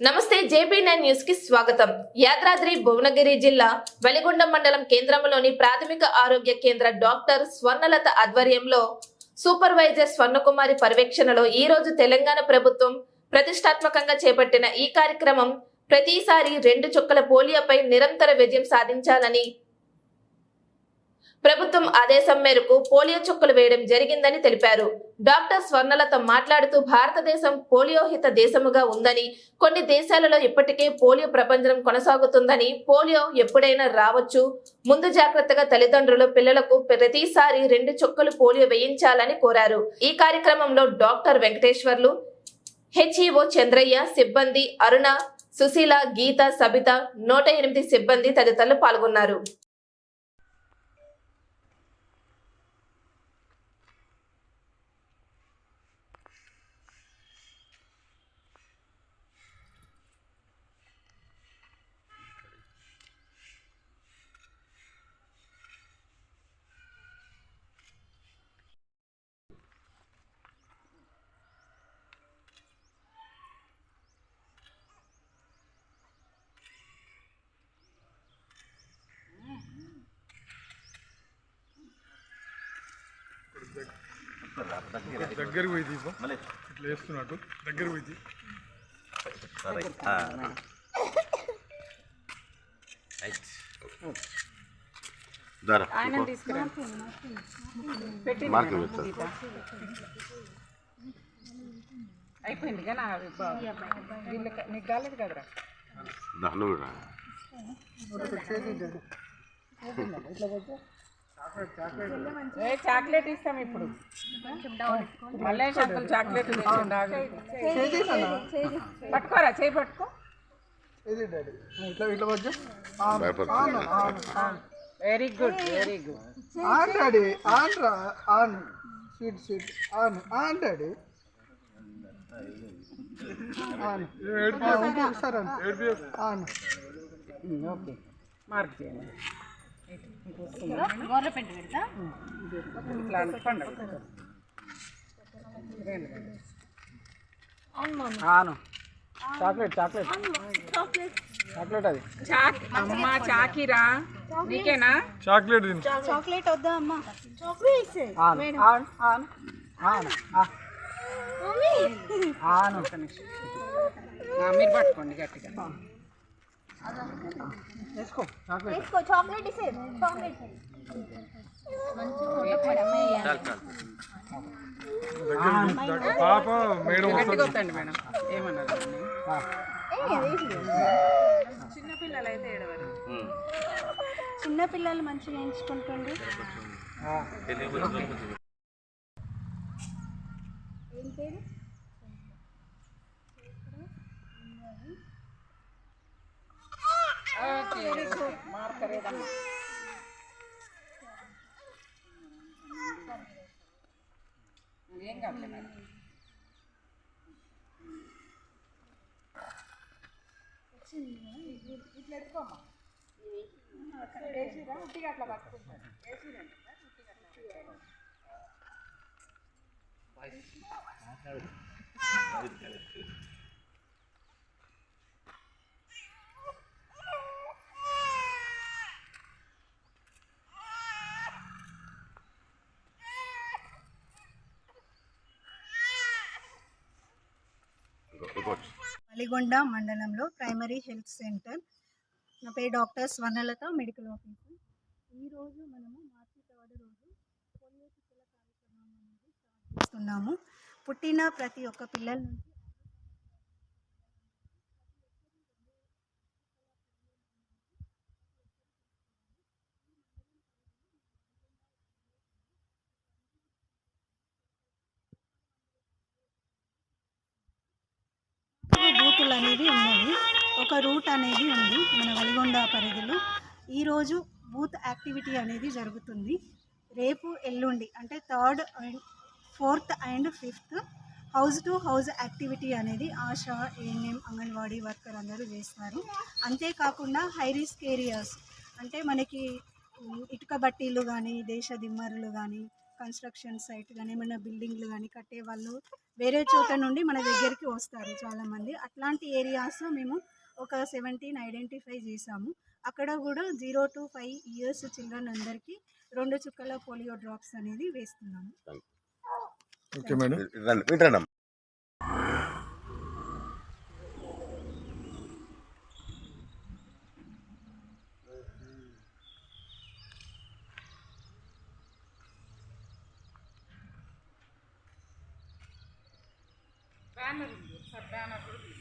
నమస్తే JP nine న్యూస్కి స్వాగతం. యాదాద్రి భువనగిరి జిల్లా వెలిగొండ మండలం కేంద్రంలోని ప్రాథమిక ఆరోగ్య కేంద్ర డాక్టర్ స్వర్ణలత ఆధ్వర్యంలో సూపర్వైజర్ స్వర్ణకుమారి పర్యవేక్షణలో ఈ రోజు తెలంగాణ ప్రభుత్వం ప్రతిష్టాత్మకంగా చేపట్టిన ఈ కార్యక్రమం ప్రతిసారి రెండు చుక్కల పోలియోపై నిరంతర విజయం సాధించాలని ప్రభుత్వం ఆదేశం మేరకు పోలియో చుక్కలు వేయడం జరిగిందని తెలిపారు. డాక్టర్ స్వర్ణలత మాట్లాడుతూ భారతదేశం పోలియోహిత దేశముగా ఉందని కొన్ని దేశాలలో ఇప్పటికే పోలియో ప్రపంచం కొనసాగుతుందని పోలియో ఎప్పుడైనా రావచ్చు. ముందు జాగ్రత్తగా తల్లిదండ్రులు పిల్లలకు ప్రతిసారి రెండు చుక్కలు పోలియో వేయించాలని కోరారు. ఈ కార్యక్రమంలో డాక్టర్ వెంకటేశ్వర్లు హెచ్ఈఓ చంద్రయ్య సిబ్బంది అరుణ సుశీల గీత సబిత నూట ఎనిమిది సిబ్బంది తదితరులు పాల్గొన్నారు. దగ్గరికి పోయి తీపో. ఇట్లా వేస్తున్నట్టు దగ్గర పోయి అయిపోయింది కానీ వీళ్ళకి నీకు కాలేదు కదరా? దాన్ని కూడా. ఏ చాక్లెట్ ఇస్తాం ఇప్పుడు మళ్ళీ అంకుల్ చాక్లెట్. పట్టుకోరా చేయి పట్టుకో very good very good on daddy on sweet sweet on on daddy on okay mark చేయండి ఆన్. Chocolate chocolate. చాక్లెట్ అది. అమ్మ చాకిరా? నీకేనా? చాక్లెట్ చాక్లెట్ వద్దా అమ్మా? చాక్లెట్ ఆన్ ఆన్. ఆన్. ఆన్. మీరు పట్టుకోండి గట్టిగా. వేసుకో చాక్లెట్. తీసుకో చాక్లెట్ ఇసే చాక్లెట్. పాప మేడం ఏమన్నారు చిన్నపిల్లలు అయితే ఏడవరు. చిన్న పిల్లలు మంచిగా ఎంచుకుంటుండ్రు. ఏం పేరు? మార్కర్ ఏదమ్మా ఏం కాదు మేడం ఇట్లా ఎత్తుకోమ్మా వేసిరా ఉట్టిగా అట్లా పట్టుకుంటారు వేసిరండి ఉట్టిగా మలిగొండ మండలంలో ప్రైమరీ హెల్త్ సెంటర్. నా పేరు డాక్టర్ స్వర్ణలత మెడికల్ ఆఫీసర్. ఈరోజు మనము మార్చి థర్డ్ రోజు పోలియో చుక్కల కార్యక్రమం అనేది స్టార్ట్ చేస్తున్నాము. పుట్టిన ప్రతి ఒక్క పిల్లల నుంచి అనేది ఉన్నది. ఒక రూట్ అనేది ఉంది మన వలిగొండ పరిధిలో. ఈరోజు బూత్ యాక్టివిటీ అనేది జరుగుతుంది. రేపు ఎల్లుండి అంటే third and fourth and fifth house to house activity అనేది ఆశా ఏఎన్ఎం అంగన్వాడీ వర్కర్ అందరూ చేస్తారు. అంతేకాకుండా హై రిస్క్ ఏరియాస్ అంటే మనకి ఇటుక బట్టీలు కానీ దేశ దిమ్మరులు కానీ కన్స్ట్రక్షన్ సైట్ కానీ ఏమైనా బిల్డింగ్లు కానీ కట్టే వాళ్ళు వేరే చోట నుండి మన దగ్గరికి వస్తారు చాలామంది. అట్లాంటి ఏరియాస్లో మేము ఒక సెవెంటీన్ ఐడెంటిఫై చేసాము అక్కడ కూడా zero to five years children అందరికీ రెండు చుక్కల పోలియో డ్రాప్స్ అనేది వేస్తున్నాము. ఓకే మేడం రండి వింటాను